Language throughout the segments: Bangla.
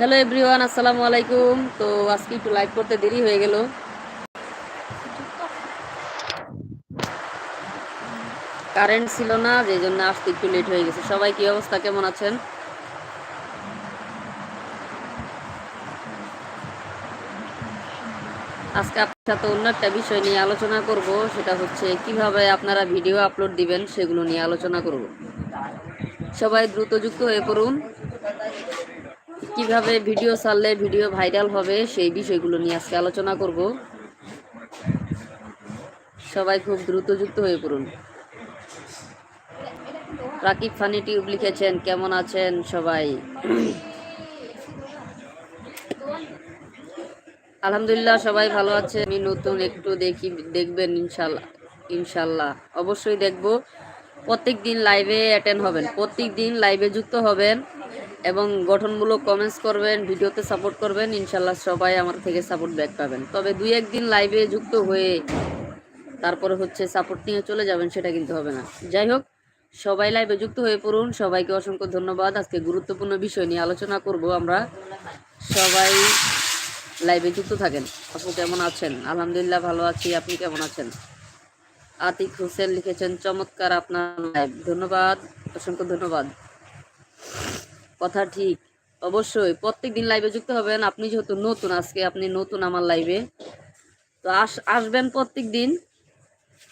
হ্যালো এভরিওয়ান আসসালামু আলাইকুম তো আজকে একটু লাইভ করতে দেরি হয়ে গেল। কারেন্ট ছিল না যে জন্য আসতে একটু লেট হয়ে গেছে। সবাই কি অবস্থা? কেমন আছেন? আজকে আপনার সাথে অন্য একটা বিষয় নিয়ে আলোচনা করব। সেটা হচ্ছে, কীভাবে আপনারা ভিডিও আপলোড দিবেন, সেগুলো নিয়ে আলোচনা করব। সবাই দ্রুত যুক্ত হয়ে পড়ুন। কীভাবে ভিডিও ছাড়লে ভিডিও ভাইরাল হবে সেই বিষয়গুলো নিয়ে আজকে আলোচনা করব। সবাই খুব দ্রুত যুক্ত হয়ে পড়ুন। রাকিব ফানি টিউব লিখেছেন, কেমন আছেন সবাই? আলহামদুলিল্লাহ, সবাই ভালো আছে। আমি নতুন একটু দেখি, দেখবেন ইনশাল্লাহ ইনশাল্লাহ। অবশ্যই দেখব। প্রত্যেক দিন লাইভে অ্যাটেন্ড হবেন। প্রত্যেক দিন লাইভে যুক্ত হবেন। এবং গঠনমূলক কমেন্টস করবেন, ভিডিওতে সাপোর্ট করবেন ইনশাল্লাহ সবাই আমার থেকে সাপোর্ট ব্যাক পাবেন। তবে দুই একদিন লাইভে যুক্ত হয়ে তারপরে হচ্ছে সাপোর্ট নিয়ে চলে যাবেন সেটা কিন্তু হবে না। যাই হোক, সবাই লাইভে যুক্ত হয়ে পড়ুন। সবাইকে অসংখ্য ধন্যবাদ। আজকে গুরুত্বপূর্ণ বিষয় নিয়ে আলোচনা করব আমরা। সবাই লাইভে যুক্ত থাকেন। আপু কেমন আছেন? আলহামদুলিল্লাহ ভালো আছি। আপনি কেমন আছেন? আতিক হোসেন লিখেছেন, চমৎকার আপনার লাইভ ধন্যবাদ। অসংখ্য ধন্যবাদ। কথা ঠিক। অবশ্যই প্রত্যেক দিন লাইভে যুক্ত হবেন। আপনি যেহেতু নতুন, আজকে আপনি নতুন আমার লাইভে তো আস, আসবেন প্রত্যেক দিন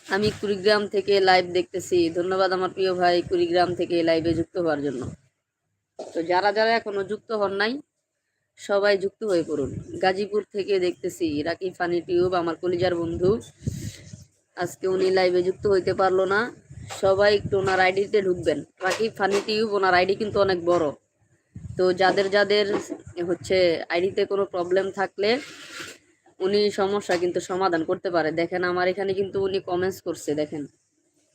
আমি কুড়িগ্রাম থেকে লাইভ দেখতেছি। ধন্যবাদ আমার প্রিয় ভাই কুড়িগ্রাম থেকে লাইভে যুক্ত হওয়ার জন্য। তো যারা যারা এখনও যুক্ত হন নাই, সবাই যুক্ত হয়ে পড়ুন। গাজীপুর থেকে দেখতেছি রাকিব ফানি টিউব, আমার কলিজার বন্ধু। আজকে উনি লাইভে যুক্ত হইতে পারল না। সবাই একটু ওনার আইডিতে ঢুকবেন। রাকিব ফানি টিউব, ওনার আইডি কিন্তু অনেক বড়। তো যাদের যাদের হচ্ছে আইডিতে কোনো প্রবলেম থাকলে উনি সমস্যা কিন্তু সমাধান করতে পারে। দেখেন আমার এখানে কিন্তু উনি কমেন্টস করছে, দেখেন।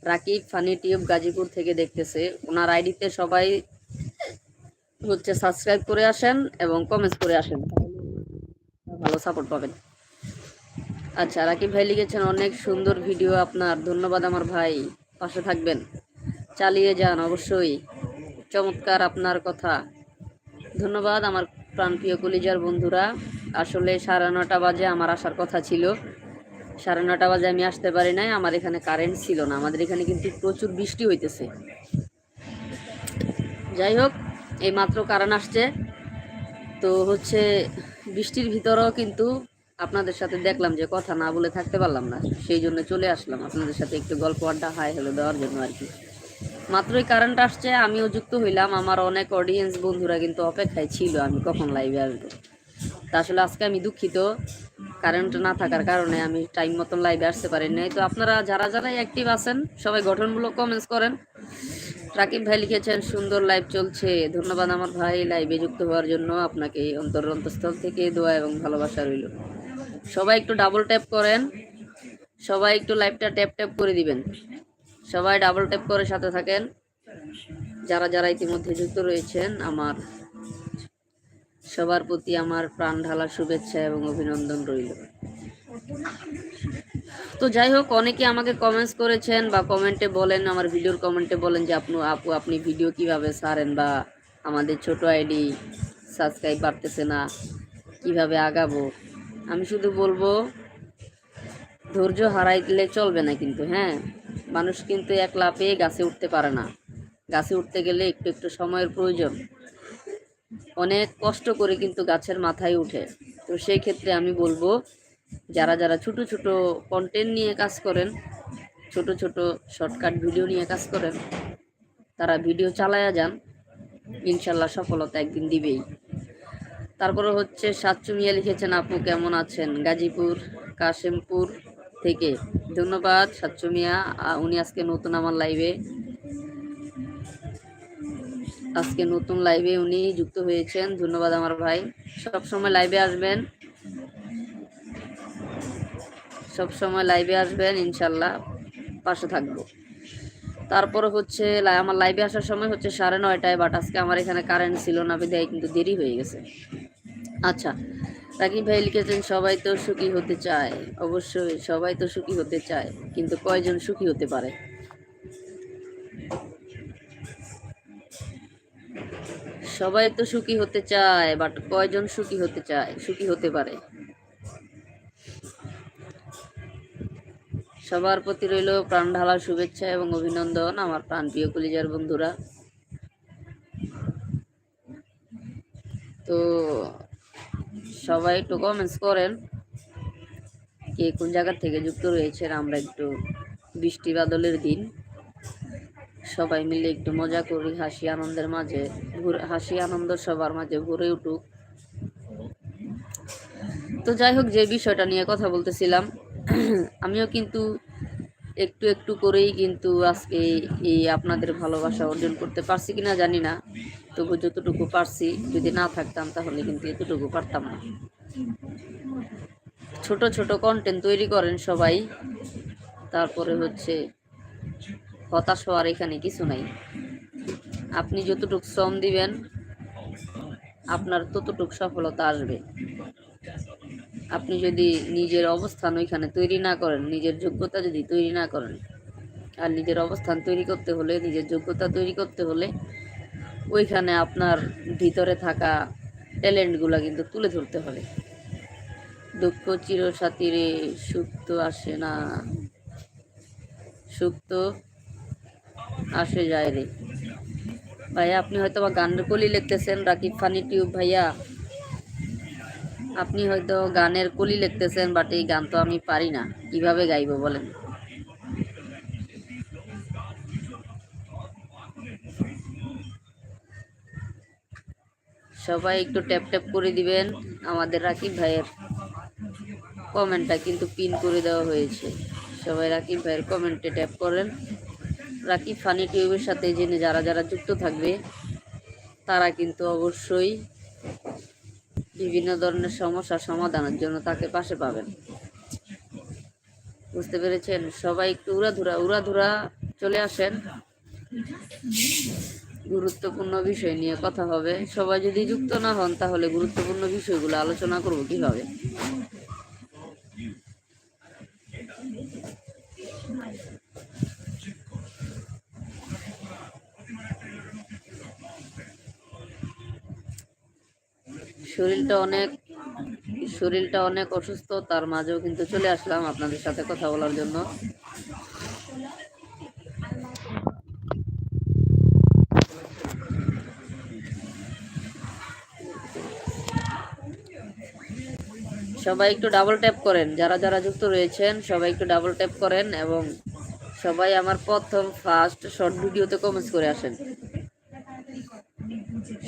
রাকিব, ফানি, টিউব, গাজীপুর থেকে দেখতেছে। ওনার আইডিতে সবাই হচ্ছে সাবস্ক্রাইব করে আসেন এবং কমেন্টস করে আসেন। ভালো সাপোর্ট পাবেন। আচ্ছা রাকিব ভাই লিখেছেন, অনেক সুন্দর ভিডিও আপনার। ধন্যবাদ আমার ভাই। পাশে থাকবেন। চালিয়ে যান, অবশ্যই। চমৎকার আপনার কথা। ধন্যবাদ আমার প্রাণপ্রিয় কলিজার বন্ধুরা। আসলে সাড়ে নটা বাজে আমার আসার কথা ছিল। সাড়ে নটা বাজে আমি আসতে পারি নাই, আমার এখানে কারেন্ট ছিল না। আমাদের এখানে কিন্তু প্রচুর বৃষ্টি হইতেছে। যাই হোক, এই মাত্র কারণ আসছে। তো হচ্ছে বৃষ্টির ভিতরেও কিন্তু আপনাদের সাথে দেখলাম যে কথা না বলে থাকতে পারলাম না। সেই জন্য চলে আসলাম। আপনাদের সাথে একটু গল্প আড্ডা হাই হ্যালো দেওয়ার জন্য আর কি। মাত্রই কারেন্ট আসছে, আমিও যুক্ত হইলাম। আমার অনেক অডিয়েন্স বন্ধুরা কিন্তু অপেক্ষায় ছিল আমি কখন লাইভে আসব। তা আসলে আজকে আমি দুঃখিত কারেন্ট না থাকার কারণে আমি টাইম মতন লাইভে আসতে পারি নাই তো আপনারা যারা যারাই অ্যাক্টিভ আছেন, সবাই গঠনমূলক কমেন্টস করেন। রাকিব ভাই লিখেছেন, সুন্দর লাইভ চলছে। ধন্যবাদ আমার ভাই লাইভে যুক্ত হওয়ার জন্য আপনাকে অন্তর অন্তঃস্থল থেকে দোয়া এবং ভালোবাসা রইল। সবাই একটু ডাবল ট্যাপ করেন। সবাই একটু লাইভটা ট্যাপ ট্যাপ করে দিবেন। সবাই ডাবল ট্যাপ করে সাথে থাকেন। যারা যারা ইতিমধ্যে যুক্ত রয়েছেন, আমার সবার প্রতি আমার প্রাণ ঢালা শুভেচ্ছা এবং অভিনন্দন রইল। তো যাই হোক, অনেকে আমাকে কমেন্টস করেছেন বা কমেন্টে বলেন, আমার ভিডিওর কমেন্টে বলেন যে, আপনি, আপু, আপনি ভিডিও কীভাবে সারেন বা আমাদের ছোট আইডি সাবস্ক্রাইব বাড়তেছে না, কীভাবে আগাবো? আমি শুধু বলব, ধৈর্য হারাইলে চলবে না কিন্তু হ্যাঁ? মানুষ কিন্তু একলা পেয়ে গাছে উঠতে পারে না। গাছে উঠতে গেলে একটু একটু সময়ের প্রয়োজন। অনেক কষ্ট করে কিন্তু গাছের মাথায় উঠে। তো সেই ক্ষেত্রে আমি বলব, যারা যারা ছোট ছোট কন্টেন্ট নিয়ে কাজ করেন, ছোট ছোট শর্টকাট ভিডিও নিয়ে কাজ করেন, তারা ভিডিও চালায়া যান, ইনশাল্লাহ সফলতা একদিন দিবেই। তারপরে হচ্ছে সাতচুমিয়া লিখেছেন আপু, কেমন আছেন? গাজীপুর, কাশেমপুর থেকে। ধন্যবাদ সাতচু মিয়া। উনি আজকে নতুন আমার লাইভে আজকে নতুন লাইভে উনি যুক্ত হয়েছেন। ধন্যবাদ আমার ভাই। সব সময় লাইভে আসবেন। সব সময় লাইভে আসবেন, ইনশাল্লাহ। পাশে থাকব। তারপর হচ্ছে আমার লাইভে আসার সময় হচ্ছে সাড়ে নয়টায় বাট আজকে আমার এখানে কারেন্ট ছিল না বিদায়, কিন্তু দেরি হয়ে গেছে। আচ্ছা রাকিব ভাই লিখেছেন, সবাই তো সুখী হতে চায়। অবশ্যই, সবাই তো সুখী হতে চায়, কিন্তু কয়জন সুখী হতে পারে? সবাই তো সুখী হতে চায়, বাট কয়জন সুখী হতে চায়? সুখী হতে পারে। সবার প্রতি রইল প্রাণ ঢালার শুভেচ্ছা এবং অভিনন্দন, আমার প্রাণ প্রিয় কলিজার বন্ধুরা। তো সবাই একটু কমেন্টস করেন কে কোন জায়গা থেকে যুক্ত রয়েছেন আমরা একটু বৃষ্টি বাদলের দিন। সবাই মিলে একটু মজা করি, হাসি আনন্দের মাঝে হাসি আনন্দ সবার মাঝে ভরে উঠুক। তো যাই হোক, যে বিষয়টা নিয়ে কথা বলতেছিলাম, আমিও কিন্তু একটু একটু করেই কিন্তু আজকে এই আপনাদের ভালোবাসা অর্জন করতে পারছি কিনা জানি না। তবু যতটুকু পারছি, যদি না থাকতাম তাহলে কিন্তু এতটুকু পারতাম না। ছোট ছোট কন্টেন্ট তৈরি করেন সবাই, তারপরে হচ্ছে হতাশ হওয়ার এখানে কিছু নাই। আপনি যতটুকু শ্রম দিবেন, আপনার ততটুকু সফলতা আসবে। আপনি যদি নিজের অবস্থান ওইখানে তৈরি না করেন, নিজের যোগ্যতা যদি তৈরি না করেন, আর নিজের অবস্থান তৈরি করতে হলে, নিজের যোগ্যতা তৈরি করতে হলে ওইখানে আপনার ভিতরে থাকা ট্যালেন্টগুলো কিন্তু তুলে ধরতে হবে। দুঃখ চিরসাথী রে সুখ তো আসে না। সুখ তো আসে যায় রে। ভাইয়া আপনি হয়তো বা গানের কলি লিখতেছেন, রাকিব ফানি টিউব ভাইয়া। আপনি হয়তো গানের কলি লিখতেছেন বাট এই গান তো আমি পারি না। কীভাবে গাইব বলেন? সবাই একটু ট্যাপ ট্যাপ করে দিবেন, আমাদের রাকিব ভাইয়ের কমেন্টটা কিন্তু পিন করে দেওয়া হয়েছে। সবাই রাকিব ভাইয়ের কমেন্টে ট্যাপ করেন। রাকিব ফানি টিউবের সাথে জেনে যারা যারা যুক্ত থাকবে, তারা কিন্তু অবশ্যই বিভিন্ন ধরনের সমস্যার সমাধানের জন্য তাকে পাশে পাবেন। বুঝতে পেরেছেন? সবাই একটু উড়াধুরা উড়াধুরা চলে আসেন। গুরুত্বপূর্ণ বিষয় নিয়ে কথা হবে। সবাই যদি যুক্ত না হন, তাহলে গুরুত্বপূর্ণ বিষয়গুলো আলোচনা করব কীভাবে? শরীরটা অনেক শরীরটা অনেক অসুস্থ, তার মাঝেও কিন্তু চলে আসলাম আপনাদের সাথে কথা বলার জন্য। সবাই একটু ডাবল ট্যাপ করেন। যারা যারা যুক্ত রয়েছেন, সবাই একটু ডাবল ট্যাপ করেন এবং সবাই আমার প্রথম ফার্স্ট শর্ট ভিডিওতে কমেন্টস করে আসেন।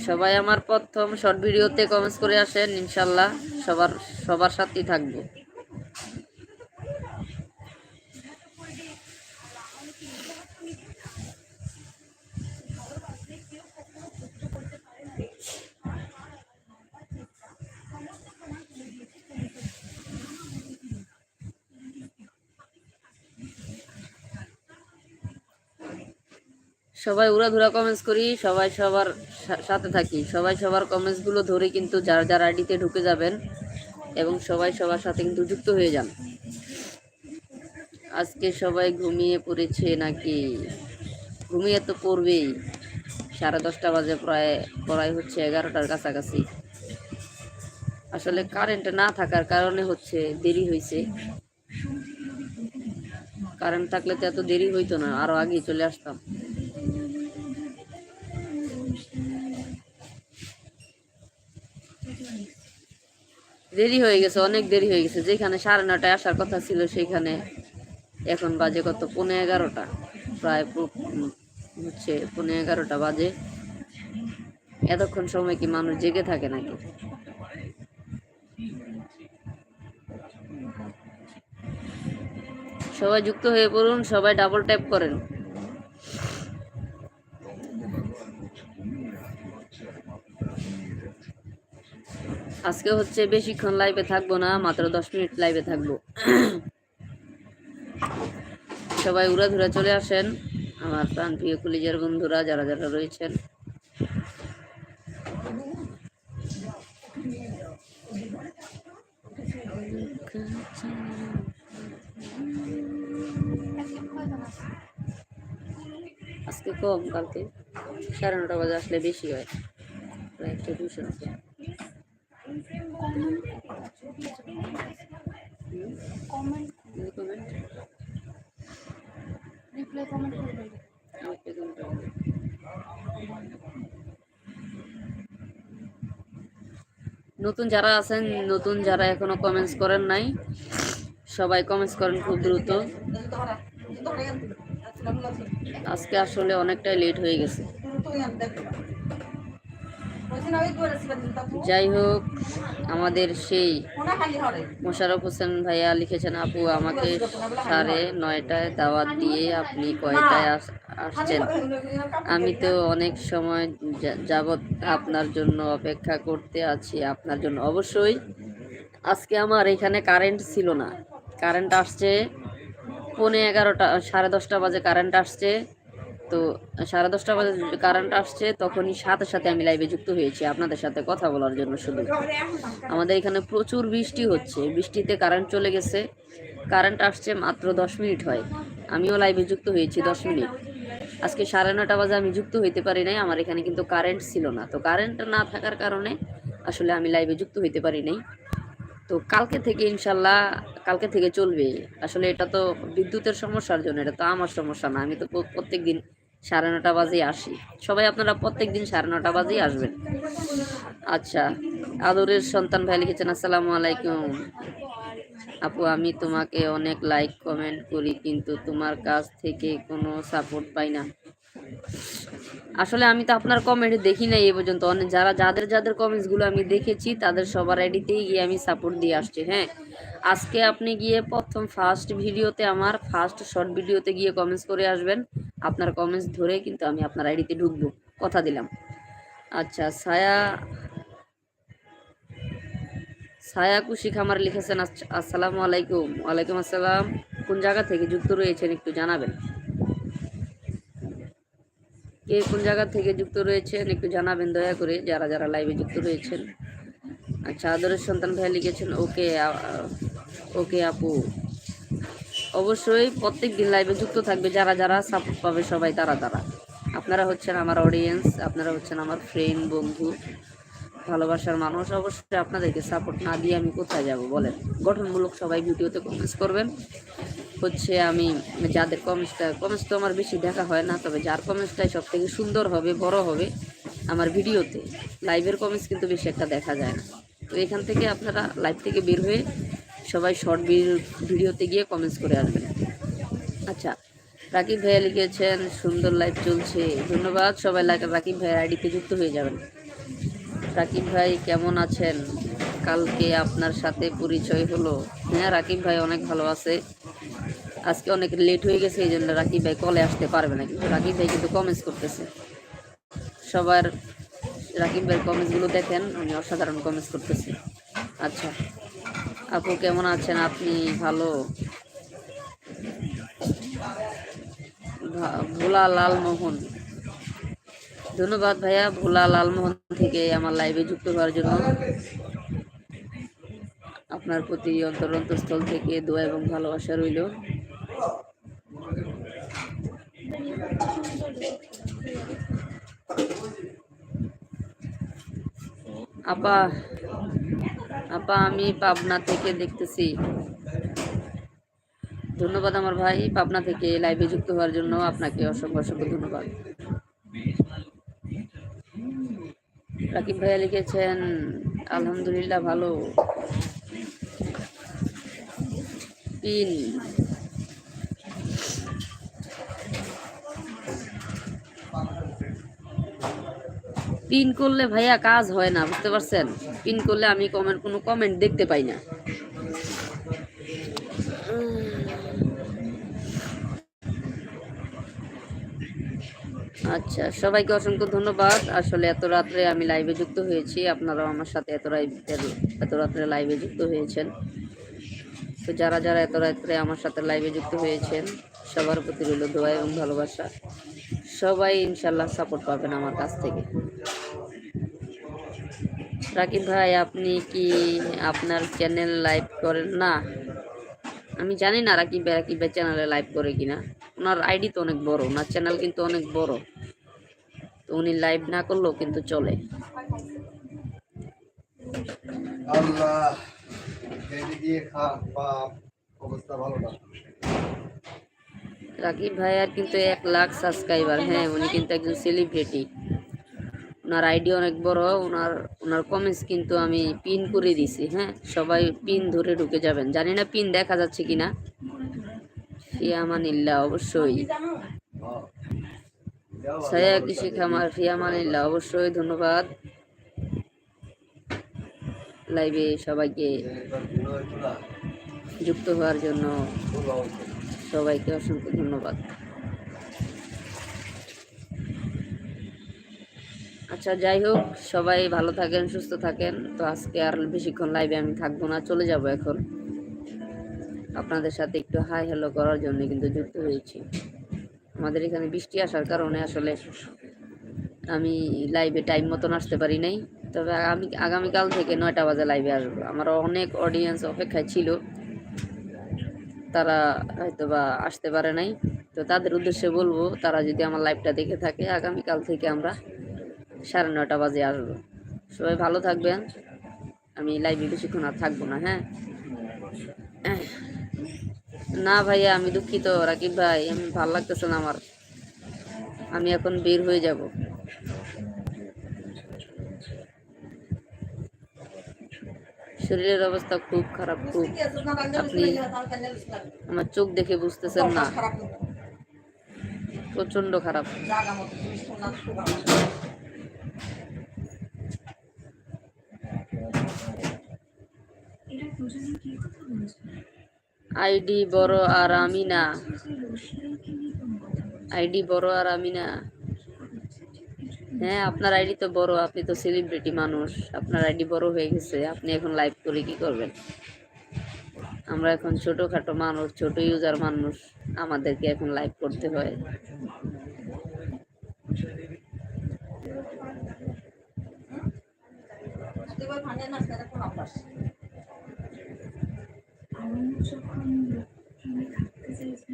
সবাই আমার প্রথম শর্ট ভিডিওতে কমেন্টস করে আসেন, ইনশাল্লাহ সবার সবার সাথেই থাকব। সবাই উড়াধুরা কমেন্টস করি, সবাই সবার সাথে থাকি। সবাই সবার কমেন্টসগুলো ধরে কিন্তু যার যার আইডিতে ঢুকে যাবেন এবং সবাই সবার সাথে কিন্তু যুক্ত হয়ে যান। আজকে সবাই ঘুমিয়ে পড়েছে নাকি? ঘুমিয়ে তো পড়বেই। সাড়ে দশটা বাজে প্রায় প্রায় হচ্ছে এগারোটার কাছাকাছি। আসলে কারেন্ট না থাকার কারণে হচ্ছে দেরি হয়েছে কারেন্ট থাকলে তো এত দেরি হইতো না আরও আগেই চলে আসতাম। দেরি হয়ে গেছে, অনেক দেরি হয়ে গেছে। যেখানে সাড়ে নটায় আসার কথা ছিল, সেখানে এখন বাজে কত? পৌনে এগারোটা। প্রায় হচ্ছে পৌনে এগারোটা বাজে। এতক্ষণ সময় কি মানুষ জেগে থাকে নাকি? সবাই যুক্ত হয়ে পড়ুন, সবাই ডাবল ট্যাপ করেন। আজকে হচ্ছে বেশিক্ষণ লাইভে থাকব না, মাত্র দশ মিনিট লাইভে থাকব। সবাই উড়াধুরা চলে আসেন। আমার প্রাণ প্রিয় কলিজার বন্ধুরা, যারা যারা রয়েছেন। আজকে কম, কালকে সাড়ে নটা বাজে আসলে বেশি হয়। মাত্র একটা টিউশন হুম, রিপ্লাই। নতুন যারা আছেন নতুন যারা এখনও কমেন্টস করেন নাই সবাই কমেন্টস করেন খুব দ্রুত আজকে আসলে অনেকটাই লেট হয়ে গেছে যাই হোক আমাদের সেই মোশারফ হোসেন ভাইয়া লিখেছেন আপু আমাকে সাড়ে নয়টায় দাওয়াত দিয়ে আপনি কয়টায় আস- আসছেন? আমি তো অনেক সময় যাবৎ আপনার জন্য অপেক্ষা করতে আছি আপনার জন্য। অবশ্যই আজকে আমার এখানে কারেন্ট ছিল না। কারেন্ট আসছে পৌনে এগারোটা সাড়ে দশটা বাজে কারেন্ট আসছে। তো সাড়ে দশটা বাজে কারেন্ট আসছে, তখনই সাথে সাথে আমি লাইভে যুক্ত হয়েছি। আপনাদের সাথে কথা বলার জন্য শুধু। আমাদের এখানে প্রচুর বৃষ্টি হচ্ছে। বৃষ্টিতে কারেন্ট চলে গেছে। কারেন্ট আসছে মাত্র দশ মিনিট হয়। আমিও লাইভে যুক্ত হয়েছি দশ মিনিট। আজকে সাড়ে নটা বাজে আমি যুক্ত হইতে পারি নাই। আমার এখানে কিন্তু কারেন্ট ছিল না। তো কারেন্ট না থাকার কারণে আসলে আমি লাইভে যুক্ত হইতে পারি নাই। তো কালকে থেকে ইনশাল্লাহ কালকে থেকে চলবে। আসলে এটা তো বিদ্যুতের সমস্যার জন্য, এটা তো আমার সমস্যা না। আমি তো প্রত্যেক দিন সাড়ে নটা বাজেই আসি। সবাই আপনারা প্রত্যেক দিন সাড়ে নটা বাজেই আসবেন। আচ্ছা আদরের সন্তান ভাই লিখেছেন, আসসালামু আলাইকুম। আপু, আমি তোমাকে অনেক লাইক কমেন্ট করি, কিন্তু তোমার কাছ থেকে কোনো সাপোর্ট পাই না। আসলে আমি তো আপনার কমেন্ট দেখি নাই এ পর্যন্ত। অনেক যারা, যাদের যাদের কমেন্টসগুলো আমি দেখেছি, তাদের সবার আইডিতেই গিয়ে আমি সাপোর্ট দিয়ে আসছি হ্যাঁ। আজকে আপনি গিয়ে প্রথম ফার্স্ট ভিডিওতে আমার ফার্স্ট শর্ট ভিডিওতে গিয়ে কমেন্টস করে আসবেন। আপনার কমেন্টস ধরে কিন্তু আমি আপনার আইডিতে ঢুকবো। কথা দিলাম। আচ্ছা ছায়া ছায়া কুশি খামার লিখেছেন আস- আসসালামু আলাইকুম। ওয়ালাইকুম আসসালাম। কোন জায়গা থেকে যুক্ত রয়েছেন একটু জানাবেন? কে কোন জায়গা থেকে যুক্ত রয়েছেন একটু জানাবেন দয়া করে, যারা যারা লাইভে যুক্ত রয়েছেন। আচ্ছা আদরের সন্তান ভাই লিখেছেন, ওকে ওকে আপু। অবশ্যই প্রত্যেক দিন লাইভে যুক্ত থাকবে, যারা যারা সাপোর্ট পাবে সবাই, তারা তারা। আপনারা হচ্ছেন আমার অডিয়েন্স আপনারা হচ্ছেন আমার ফ্রেন্ড বন্ধু, ভালোবাসার মানুষ। অবশ্যই আপনাদেরকে সাপোর্ট না দিয়ে আমি কোথায় যাব, বলেন। গঠনমূলক সবাই ভিডিওতে কমেন্টস করবেন। হচ্ছে আমি যাদের কমেন্টসটা কমেন্টস তো আমার বেশি দেখা হয় না, তবে যার কমেন্টসটাই সব থেকে সুন্দর হবে, বড় হবে আমার ভিডিওতে। লাইভের কমেন্টস কিন্তু বেশি একটা দেখা যায় না। তো এখান থেকে আপনারা লাইভ থেকে বের হয়ে সবাই শর্ট ভিডিওতে গিয়ে কমেন্টস করে আসবেন। আচ্ছা রাকিব ভাইয়া লিখেছেন, সুন্দর লাইভ চলছে, ধন্যবাদ। সবাই রাকিব ভাইয়ের আইডিতে যুক্ত হয়ে যাবেন। রাকিব ভাই, কেমন আছেন? কালকে আপনার সাথে পরিচয় হলো। হ্যাঁ রাকিব ভাই অনেক ভালো আছে। আজকে অনেক লেট হয়ে গেছে এই জন্য রাকিব ভাই কলে আসতে পারবে না। কিন্তু রাকিব ভাই কিন্তু কমেন্টস করতেছে। সবার রাকিব ভাইয়ের কমেন্টসগুলো দেখেন, উনি অসাধারণ কমেন্টস করতেছে। আচ্ছা আপু কেমন আছেন? আপনি ভালো? ভোলা লালমোহন। ধন্যবাদ ভাইয়া, ভোলা লালমোহন থেকে আমার লাইভে যুক্ত হওয়ার জন্য। আপনার প্রতি অন্তর অন্তঃস্থল থেকে দোয়া এবং ভালোবাসা রইল। আপা আপা, আমি পাবনা থেকে দেখতেছি। ধন্যবাদ আমার ভাই, পাবনা থেকে লাইভে যুক্ত হওয়ার জন্য আপনাকে অসংখ্য অসংখ্য ধন্যবাদ। রাকিব ভাইয়া লিখেছেন, আলহামদুলিল্লাহ, ভালো। পিন পিন করলে ভাইয়া কাজ হয় না, বুঝতে পারছেন? পিন করলে আমি কমেন্ট কোনো কমেন্ট দেখতে পাই না। আচ্ছা সবাইকে অসংখ্য ধন্যবাদ। আসলে এত রাত্রে আমি লাইভে যুক্ত হয়েছি, আপনারাও আমার সাথে এত এত রাত্রে লাইভে যুক্ত হয়েছেন। তো যারা যারা এত রাত্রে আমার সাথে লাইভে যুক্ত হয়েছেন, সবার প্রতি রইল দোয়া এবং ভালোবাসা। সবাই ইনশাল্লাহ সাপোর্ট পাবেন আমার কাছ থেকে। রাকিব ভাই, আপনি কি আপনার চ্যানেল লাইভ করেন? না। আমি জানি না রাকিব ভাই রাকিব ভাই চ্যানেলে লাইভ করে কিনা। ওনার আইডি তো অনেক বড়, ওনার চ্যানেল কিন্তু অনেক বড়। তো উনি লাইভ না করলেও কিন্তু চলে। আল্লাহ। খেয়ে দিয়ে খা বাপ অবস্থা ভালো না। রাকিব ভাইয়ার কিন্তু এক লাখ সাবস্ক্রাইবার হ্যাঁ উনি কিন্তু একজন সেলিব্রিটি ওনার আইডি অনেক বড় ওনার ওনার কমেন্টস কিন্তু আমি পিন করে দিছি হ্যাঁ সবাই পিন ধরে ঢুকে যাবেন। জানি না পিন দেখা যাচ্ছে কিনা। ফিয়ামানিল্লাহ অবশ্যই। সায়া কৃষি খামার ফিয়ামানিল্লাহ অবশ্যই ধন্যবাদ। লাইভে সবাইকে। যুক্ত হওয়ার জন্য সবাইকে অসংখ্য ধন্যবাদ। আচ্ছা যাই হোক, সবাই ভালো থাকেন, সুস্থ থাকেন। তো আজকে আর বেশিক্ষণ লাইভে আমি থাকব না, চলে যাব এখন। আপনাদের সাথে একটু হাই হ্যালো করার জন্য কিন্তু যুক্ত হয়েছি। আমাদের এখানে বৃষ্টি আসার কারণে আসলে আমি লাইভে টাইম মতন আসতে পারি নাই। তবে আমি আগামীকাল থেকে নয়টা বাজে লাইভে আসব। আমার অনেক অডিয়েন্স অপেক্ষায় ছিল। তারা হয়তো বা আসতে পারে নাই। তো তাদের উদ্দেশ্যে বলব, তারা যদি আমার লাইভটা দেখে থাকে, আগামীকাল থেকে আমরা সাড়ে নটা বাজে আসব। সবাই ভালো থাকবেন। আমি লাইভে বেশিক্ষণ আর থাকব না হ্যাঁ? না ভাইয়া, আমি দুঃখিত। রাকিব ভাই, আমি ভালো লাগতেছে না আমার। আমি এখন বের হয়ে যাব। শরীরের অবস্থা খুব খারাপ, খুব আপনি আমার চোখ দেখে বুঝতেছেন না। প্রচণ্ড খারাপ। আইডি বড় আর আমি না। আইডি বড় আর আমি না। হ্যাঁ আপনার আইডি তো বড়, আপনি তো সেলিব্রিটি মানুষ। আপনার আইডি বড় হয়ে গেছে, আপনি এখন লাইভ করে কি করবেন? আমরা এখন ছোটখাটো মানুষ, ছোট ইউজার মানুষ, আমাদেরকে এখন লাইভ করতে হয়।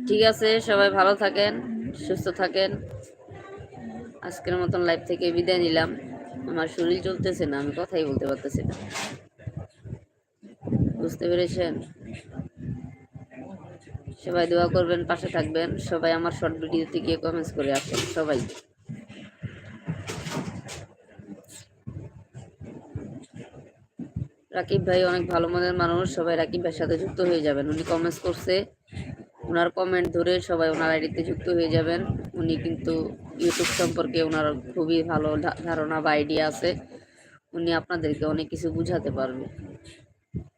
ঠিক আছে, সবাই ভালো থাকেন, সুস্থ থাকেন। আজকের মতন লাইভ থেকে বিদায় নিলাম। আমার শরীর চলতেছে না, আমি কথাই বলতে পারতেছি না। বুঝতে পেরেছেন? সবাই দোয়া করবেন, পাশে থাকবেন। সবাই আমার শর্ট ভিডিওতে গিয়ে কমেন্টস করে আসেন, সবাই। রাকিব ভাই অনেক ভালো মনের মানুষ, সবাই রাকিব ভাইয়ের সাথে যুক্ত হয়ে যাবেন। উনি কমেন্টস করছে ওনার কমেন্ট ধরে সবাই ওনার আইডিতে যুক্ত হয়ে যাবেন। উনি কিন্তু ইউটিউব সম্পর্কে ওনার খুবই ভালো ধারণা বা আইডিয়া আছে। উনি আপনাদেরকে অনেক কিছু বুঝাতে পারবে।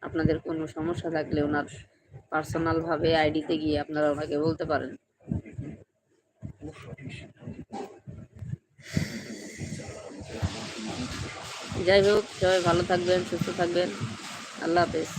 আপনাদের কোনো সমস্যা থাকলে ওনার পার্সোনালভাবে আইডিতে গিয়ে আপনারা ওনাকে বলতে পারেন। যাই হোক, সবাই ভালো থাকবেন, সুস্থ থাকবেন। আল্লাহ হাফেজ।